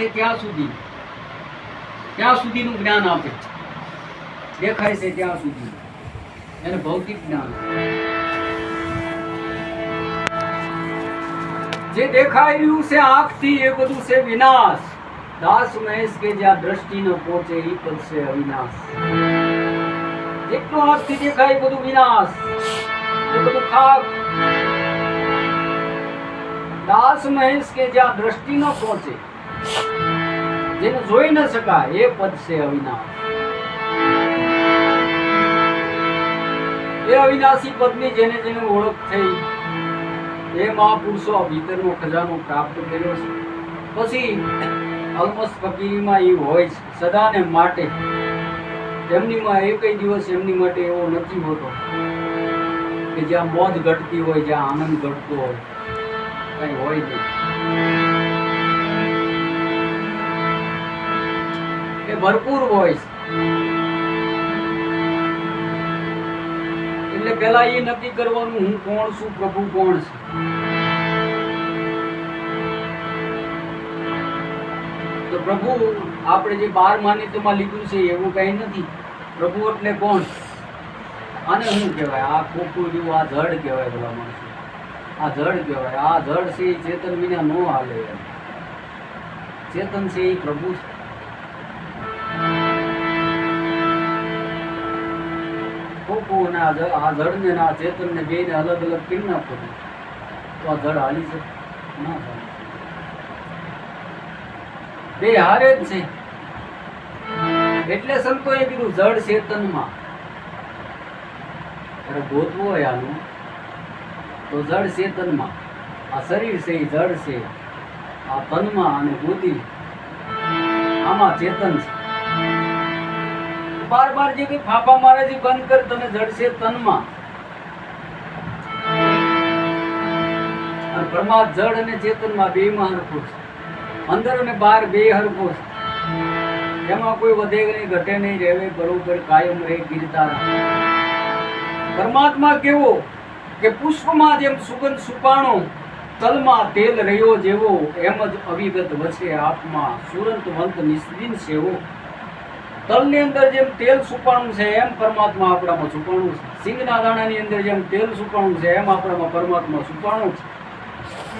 છે ત્યાં સુધી. ત્યાં સુધીનું જ્ઞાન આપે. દેખાય છે ત્યાં સુધી. એને ભૌતિક જ્ઞાન જે દેખાઈ રહ્યું છે આંખથી એ બધું છે વિનાશ. દાસ મહેશ કે જ્યાં દ્રષ્ટિ ન પહોંચે એ પદ છે અવિનાશ. જેટલું આંખથી દેખાય બધું વિનાશ. એ બધું ખાક. દાસ મહેશ કે જ્યાં દ્રષ્ટિ ન પહોંચે જેને જોઈ ન શકાય એ પદ છે અવિનાશ. એ અવિનાશી પદની જેને જેને ઓળખ થઈ, એ મહાપુરુષો ભીતરનો ખજાનો પ્રાપ્ત કર્યો છે. પછી અલમસ ફકીરીમાં એ હોય છે, સદાને માટે, એમનીમાં એકય દિવસ એમની માટે એવો નથી હોતો કે જ્યાં મોજ ઘટતી હોય, જ્યાં આનંદ ઘટતો હોય. કઈ હોય નહીં. એ ભરપૂર છે. એટલે પેલા એ નક્કી કરવાનું હું કોણ છું, પ્રભુ કોણ છે. તો પ્રભુ, આપણે જે બાર માન્યતામાં લીધું છે એવું કઈ નથી. પ્રભુ એટલે કોણ? આને શું કહેવાય? આ ખોખું જેવું, આ જડ કહેવાય પેલા માણસો. આ જડ કહેવાય. આ જળ છે ચેતન વિના ન હાલે. ચેતન છે એ પ્રભુ છે. ખોખું અને આ જળ આ જળને આ ચેતનને બેયને અલગ અલગ કરી નાખો તો આ જળ હાલી છે. ના બે હારે જ છે. એટલે સંતોએ કીધું જળ ચેતનમાં. અરે ગોતવું હોય આનું. તો જળ ચેતનમાં. આ શરીર છે, એ જળ છે. આ તનમાં અને બુદ્ધિ આમાં ચેતન છે. બાર બાર જે કઈ ફાફા મારે છે બંધ કર તમે જડશે તનમાં. બ્રહ્મા જડ અને ચેતનમાં બે માં હરખું છે. અંદર અને બહાર બે હરખો છે. એમાં કોઈ વધે નહીં, ઘટે નહીં, રહેવે બરોબર, કાયમ રહે, ગીરતા પરમાત્મા કેવો કે પુષ્પમાં જેમ સુગંધ સુપાણો, તલમાં તેલ રહ્યો જેવો, એમ જ અવિગત વચ્ચે આપમાં સુરંત વંત નિસ્દિન સેવો. તલની અંદર જેમ તેલ સુપાણું છે, એમ પરમાત્મા આપણામાં સુપાણું છે. સિંગના દાણાની અંદર જેમ તેલ સુપાણું છે, એમ આપણામાં પરમાત્મા સુપાણું છે.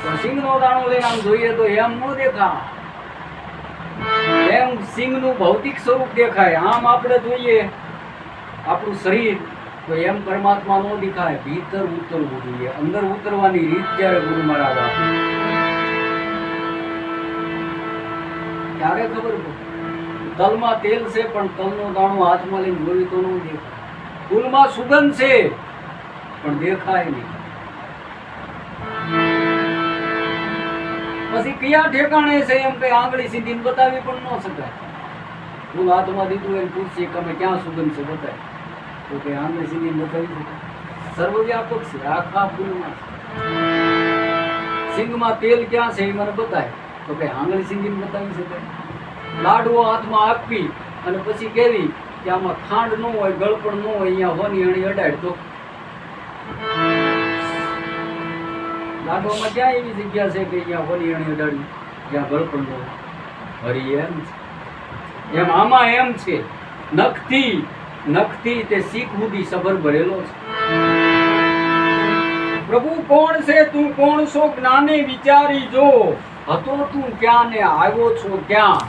તો સિંગનો દાણો લઈને આમ જોઈએ તો એમ ન દેખા એમ સિંગનું ભૌતિક સ્વરૂપ દેખાય. આમ આપણે જોઈએ, આપણું શરીર, તો એમ પરમાત્મા નો દેખાય. ભીતર ઉતરવું જોઈએ. અંદર ઉતરવાની રીત જ્યારે ગુરુ મહારાજ ત્યારે ખબર પડે? તલમાં તેલ છે, પણ તલનો દાણો હાથમાં લઈને જોયું તો ન દેખાય. ફૂલમાં સુગંધ છે, પણ દેખાય નહીં. પછી કયા ઠેકાણે છે એમ કઈ આંગળી સીધી બતાવી પણ ન શકાય. ફૂલ હાથમાં દીધું એમ પૂછીએ કે અમે ક્યાં સુગંધ છે બતાય તો કે આંગળી સીધી બતાવી શકાય. સર્વવ્યાપક છે, આખા ફૂલમાં સિંગમાં તેલ ક્યાં છે એ મને બતાય. તો કે આંગળી સીધી બતાવી શકાય. લાડવો હાથમાં આપી અને પછી કેવી કે આમાં ખાંડ ન હોય, ગળપણ ન હોય, અહીંયા હોની અણી અડાડ લાડવામાં ક્યાં એવી જગ્યા છે કે અહીંયા હોની અણી અડાડી જ્યાં ગળપણ ન હોય. હરી એમ એમ આમાં એમ છે. નખથી નખથી તે શીખ સુધી સબર ભરેલો છે. પ્રભુ કોણ છે તું કોણ છો જ્ઞાને વિચારી જો. હતો તું ક્યાં ને આવ્યો છો ક્યાં?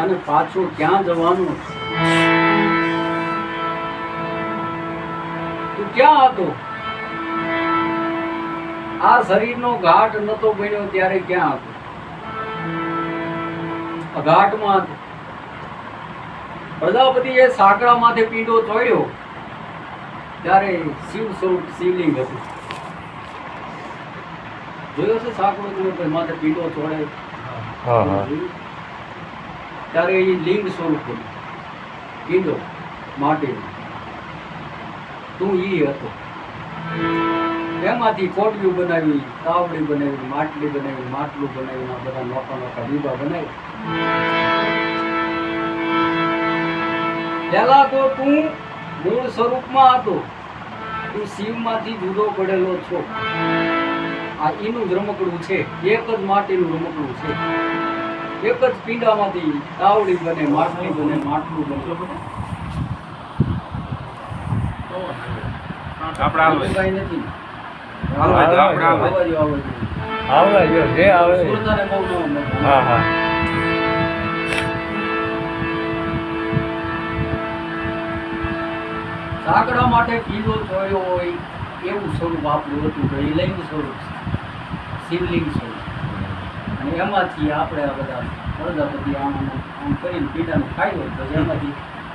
અને પાછો ક્યાં જવાનો? તું ક્યાં હતો? આ શરીરનો ઘાટ નતો બન્યો ત્યારે ક્યાં હતો? ઘાટમાં હતો. પ્રજાપતિએ સાંકળા માથે પીંડો તોડ્યો ત્યારે શિવ સ્વરૂપ શિવલિંગ હતું. જોયો છે સાંકળો? માથે પીંડો તોડે હા હા. ત્યારે એ લિંગ સ્વરૂપ હતું માટીનો તું ઈ હતો. એમાંથી કોટડીઓ બનાવી તાવડી બનાવી, માટલી બનાવી, માટલું બનાવી આ બધા નોખા નોખા દીવા બનાવી. પહેલા તો તું મૂળ સ્વરૂપમાં હતો. તું શિવમાંથી જુદો પડેલો છો. આ જ રમકડું છે. એક જ માટીનું રમકડું છે. એક જ પીંડામાંથી તાવડી બને માટલી બને માટલું બને. તો સાંકડા માટે કિલ્લો થયો હોય એવું સ્વરૂપ આપણું હતું ગઈલિંગ સ્વરૂપ શિવલિંગ સ્વરૂપ. અને એમાંથી આપણે આ બધા પ્રજાપતિ આમ આમ કરીને પીડાનો હોય તો એમાંથી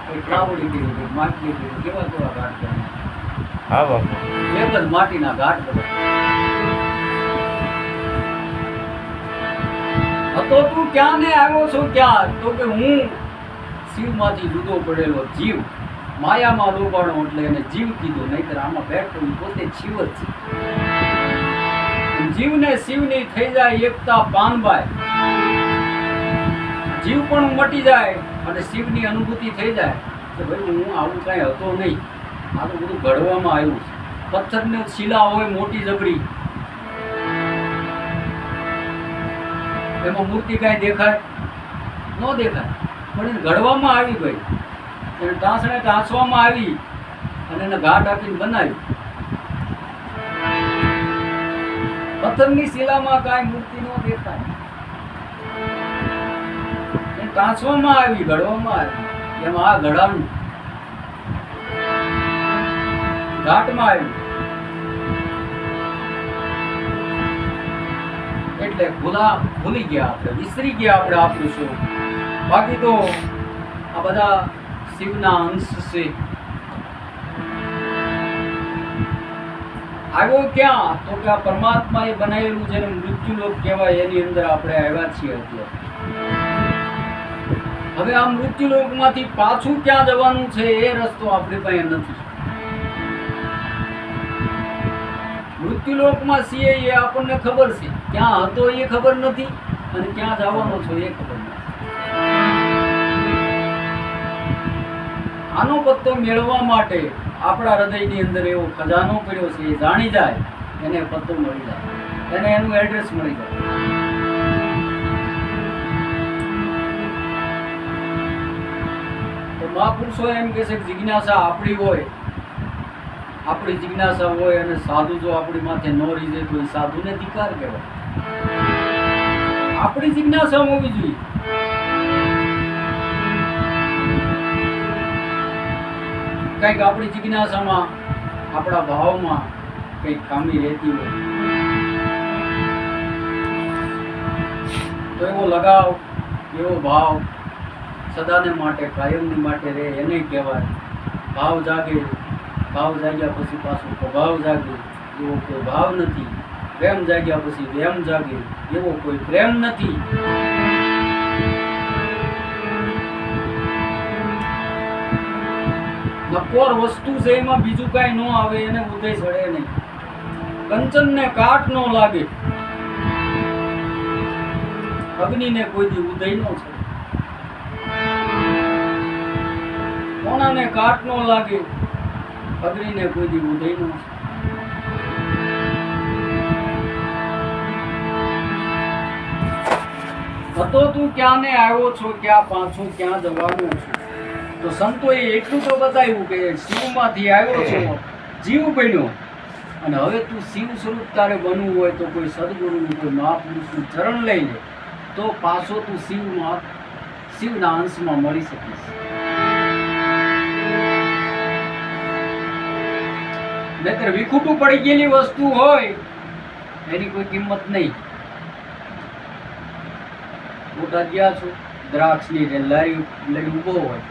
કોઈ કાવડી કરી કંઈક માટલી કરી કેવા કેવા ઘાટ બને? હા બાપુ. એમ જ માટીના ઘાટ બધા હતો તું ક્યાં ને આવ્યો છો ક્યાં? તો કે હું શિવમાંથી જુદો પડેલો જીવ. માયામાં ડૂબાણો એટલે એને જીવ કીધો નહીતર આમાં બેઠો પોતે જીવ જ છે. જીવને શિવની થઈ જાય એકતા પાનબાઈ જીવ પણ મટી જાય અને શિવની અનુભૂતિ થઈ જાય. કે ભાઈ, હું આવું કાંઈ હતો નહીં. આ તો બધું ઘડવામાં આવ્યું છે. પથ્થરની શિલા હોય મોટી જબરી. એમાં મૂર્તિ કાંઈ દેખાય? ન દેખાય. પણ એને ઘડવામાં આવી ભાઈ એને ટાંસણે ટાંસવામાં આવી અને એને ઘાટ આપીને બનાવી. પથ્થરની શિલામાં કાંઈ મૂર્તિ ન દેખાય. કાંસવામાં આવી ઘડવામાં આવી. એમ આ ઘડાનું ઘાટમાં આવ્યું એટલે ભૂલા ભૂલી ગયા આપણે, વિસરી ગયા આપણે આપણું શું બાકી તો આ બધા શિવના અંશ છે. આવ્યો ક્યાં? તો કે આ પરમાત્માએ બનાવેલું જેને મૃત્યુલોક કહેવાય, એની અંદર આપણે આવ્યા છીએ અત્યારે. હવે આ મૃત્યુલોકમાંથી પાછું ક્યાં જવાનું છે એ રસ્તો આપણી પાસે નથી. મૃત્યુલોકમાં છીએ એ આપણને ખબર છે. ક્યાં હતો એ ખબર નથી અને ક્યાં જવાનો છો એ ખબર નથી. આનો પત્તો મેળવવા માટે આપણા હૃદયની અંદર એવો ખજાનો પડ્યો છે એ જાણી જાય, એને પત્તો મળી જાય, એને એનું એડ્રેસ મળી જાય. તો મહાપુરુષો એમ કહે છે કે જિજ્ઞાસા આપણી હોય, આપણી જિજ્ઞાસા હોય અને સાધુ જો આપણી માથે ન જાય તો એ સાધુને ધિકાર કહેવાય. આપણી જિજ્ઞાસા હોવી જોઈએ. કંઈક આપણી જિજ્ઞાસામાં, આપણા ભાવમાં કંઈક ખામી રહેતી હોય. તો એવો લગાવ, એવો ભાવ સદાને માટે, કાયમની માટે રહે એને કહેવાય. ભાવ જાગે, ભાવ જાગ્યા પછી પાછો પ્રભાવ જાગે. એવો કોઈ ભાવ નથી. પ્રેમ જાગ્યા પછી પ્રેમ જાગે. એવો કોઈ પ્રેમ નથી. નકોર વસ્તુ છે એમાં બીજું કાંઈ ન આવે એને ઉદય ચડે નહીં. કંચનને કાટ ન લાગે. અગ્નિને કોઈ દી ઉદય ન છે કોણાને કાટ ન લાગે, અગ્નિને કોઈ દી ઉદય ન છે હતો તું ક્યાં ને આવ્યો છો, ક્યાં પાછું ક્યાં જવાનું છું? તો સંતોએ એટલું તો બતાવ્યું કે શિવમાંથી આવ્યો છો જીવ બન્યો. અને હવે તું શિવ સ્વરૂપ તારે બનવું હોય તો કોઈ સદગુરુનું કોઈ મહાપુરુષનું ચરણ લઈ લે તો પાછો તું શિવમાં શિવના અંશમાં મળી શકીશ. નહીતર વિખૂટું પડી ગયેલી વસ્તુ હોય એની કોઈ કિંમત નહીં. મોટા ગયા છો દ્રાક્ષની લારી લઈ ઊભો હોય.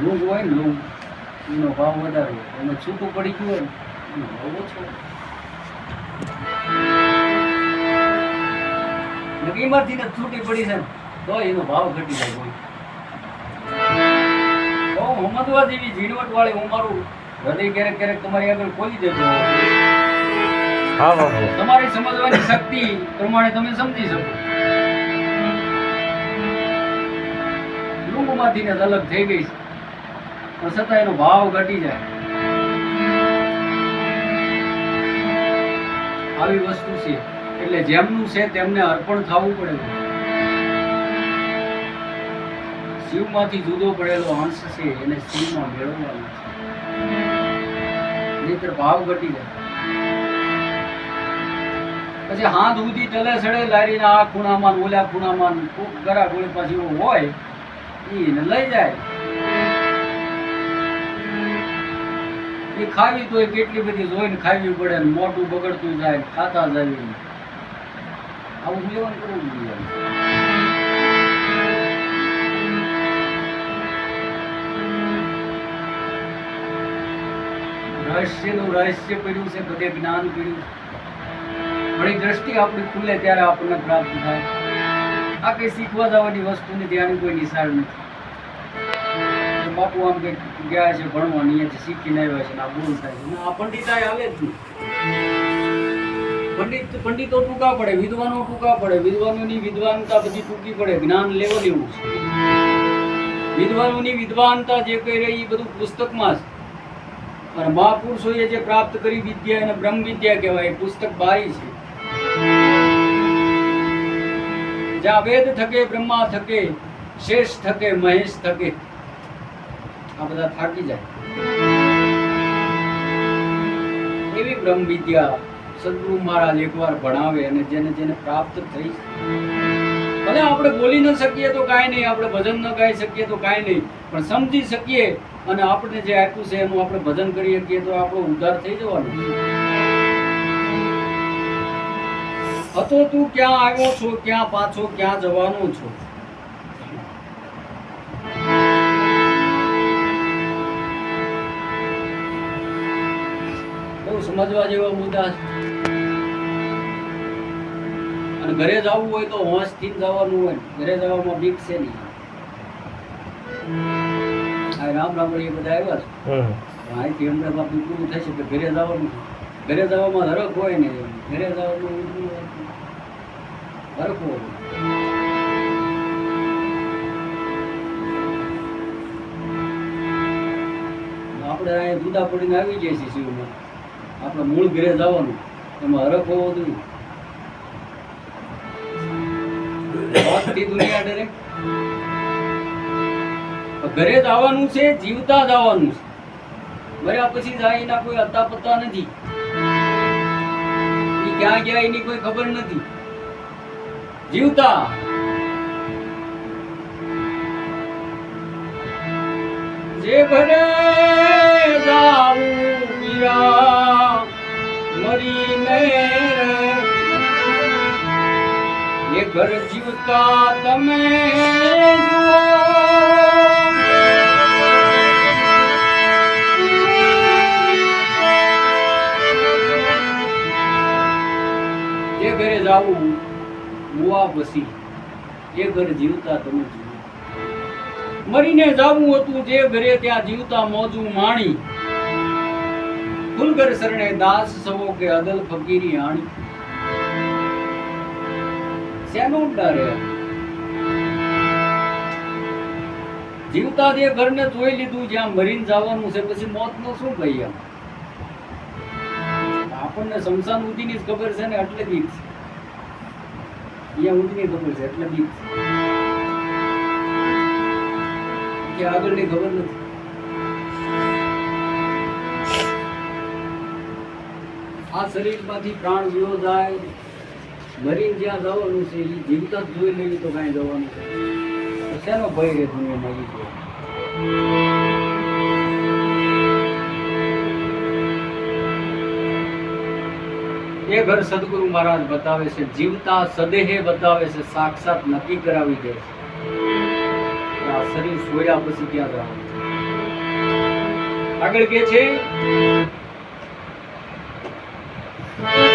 લૂંગ હોય ને લૂંગ એનો ભાવ વધારે હોય. એમાં છૂટું પડી ગયું હોય ને એનો ભાવ ઓછો એમાંથી ને છૂટી પડી છે તો એનો ભાવ ઘટી જાય હોય બહુ હમદવા જેવી ઝીણવટ વાળી હું મારું હૃદય ક્યારેક ક્યારેક તમારી આગળ ખોલી દેતો તમારી સમજવાની શક્તિ પ્રમાણે તમે સમજી શકો. લૂંબમાંથી ને અલગ થઈ ગઈ છે. પણ છતાં એનો ભાવ ઘટી જાય. આવી વસ્તુ છે. એટલે જેમનું છે તેમને અર્પણ થવું પડે. શિવમાંથી જુદો પડેલો અંશ છે, એને શિવમાં મેળવવાનો છે. નહીતર ભાવ ઘટી જાય. પછી હાથ ઉધી ટલે સડે લારીના આ ખૂણામાં ઓલા ખૂણામાં ખૂબ ગરા ગોળી પાછી હોય એને લઈ જાય. એ ખાવી તો કેટલી બધી જોઈને ખાવી પડે મોટું બગડતું જાય ખાતા જાય આવું લેવાનું કરવું જોઈએ રહસ્યનું રહસ્ય પડ્યું છે, બધે જ્ઞાન પડ્યું ઘણી દ્રષ્ટિ આપણી ખુલે ત્યારે આપણને પ્રાપ્ત થાય. આ કઈ શીખવા જવાની વસ્તુ નથી આની કોઈ નિશાળ નથી. બાપુ આમ કે ગયા છે ભણવા અહીંયાથી શીખીને આવ્યા છે આ બોલ થાય આ પંડિત આવે જ નહીં. પંડિત, પંડિતો ટૂંકા પડે, વિદ્વાનો ટૂંકા પડે. વિદ્વાનોની વિદ્વાનતા પછી ટૂંકી પડે. જ્ઞાન લેવલ એવું છે. વિદ્વાનોની વિદ્વાનતા જે કહી રહી એ બધું પુસ્તકમાં છે. અને મહાપુરુષોએ જે પ્રાપ્ત કરી વિદ્યા એને બ્રહ્મ વિદ્યા કહેવાય. એ પુસ્તક બારી છે. જ્યાં વેદ થકે, બ્રહ્મા થકે, શેષ થકે, મહેશ થકે આ બધા થાકી જાય. એવી બ્રહ્મ વિદ્યા સદગુરુ મહારાજ એકવાર ભણાવે અને જેને જેને પ્રાપ્ત થઈ ભલે આપણે બોલી ન શકીએ તો કાંઈ નહીં, આપણે ભજન ન ગાઈ શકીએ તો કાંઈ નહીં, પણ સમજી શકીએ અને આપણે જે આપ્યું છે એનું આપણે ભજન કરી શકીએ તો આપણો ઉદ્ધાર થઈ જવાનો હતો તું ક્યાં આવ્યો છો, ક્યાં પાછો ક્યાં જવાનો છો? સમજવા જેવા મુદ્દા છે. અને ઘરે જવું હોય તો હોંશથી જવાનું હોય. ઘરે જવામાં બીક છે નહીં. રામ રામ એ બધા આવ્યા છે. અહીંથી હમણાં પૂરું થશે કે ઘરે જવાનું ઘરે જવામાં હરખ હોય ને ઘરે જવાનું હરખ હોય. આપણે અહીંયા જુદા પડીને આવી જઈએ છીએ શિવમાં. આપણે મૂળ ઘરે જવાનું, એમાં હરખ હોવો જોઈએ. ઘરે જ છે, જીવતા જ છે. મર્યા પછી જાય એના કોઈ અતા પત્તા નથી. એ ક્યાં ગયા એની કોઈ ખબર નથી. જીવતા. જે ભરે જાવું મીરા મરીને એ ઘર જીવતા તમે જે ઘરે જાવું મુવા બસી. એ ઘર જીવતા તમે જીવો મરીને જાવું હતું જે ઘરે ત્યાં જીવતા મોજું માણી. ફૂલગર શરણે દાસ સવો કે અદલ ફકીરી આણી. શેનો ડરે જીવતા જે ઘરને જોઈ લીધું, જ્યાં મરીને જવાનું છે, પછી મોત નો શું કહીએ આપણને શમશાન ઉદીની જ ખબર છે ને, એટલે બીક છે. અહીંયા ઉદીની ખબર છે, એટલે બીક છે. કે આગળની ખબર નથી. આ શરીરમાંથી પ્રાણ વિયો જાય, મરીને જ્યાં જવાનું છે એ જીવતા જ જોઈ લેવી તો કાંઈ જવાનું છે. શેનો ભય રહે દુનિયામાં કહો. એ ઘર સદગુરુ મહારાજ બતાવે છે, જીવતા સદેહે બતાવે છે, સાક્ષાત નક્કી કરાવી દે છે. આ શરીર સોયા પછી ક્યાં જવાનું આગળ કે છે? Thank you.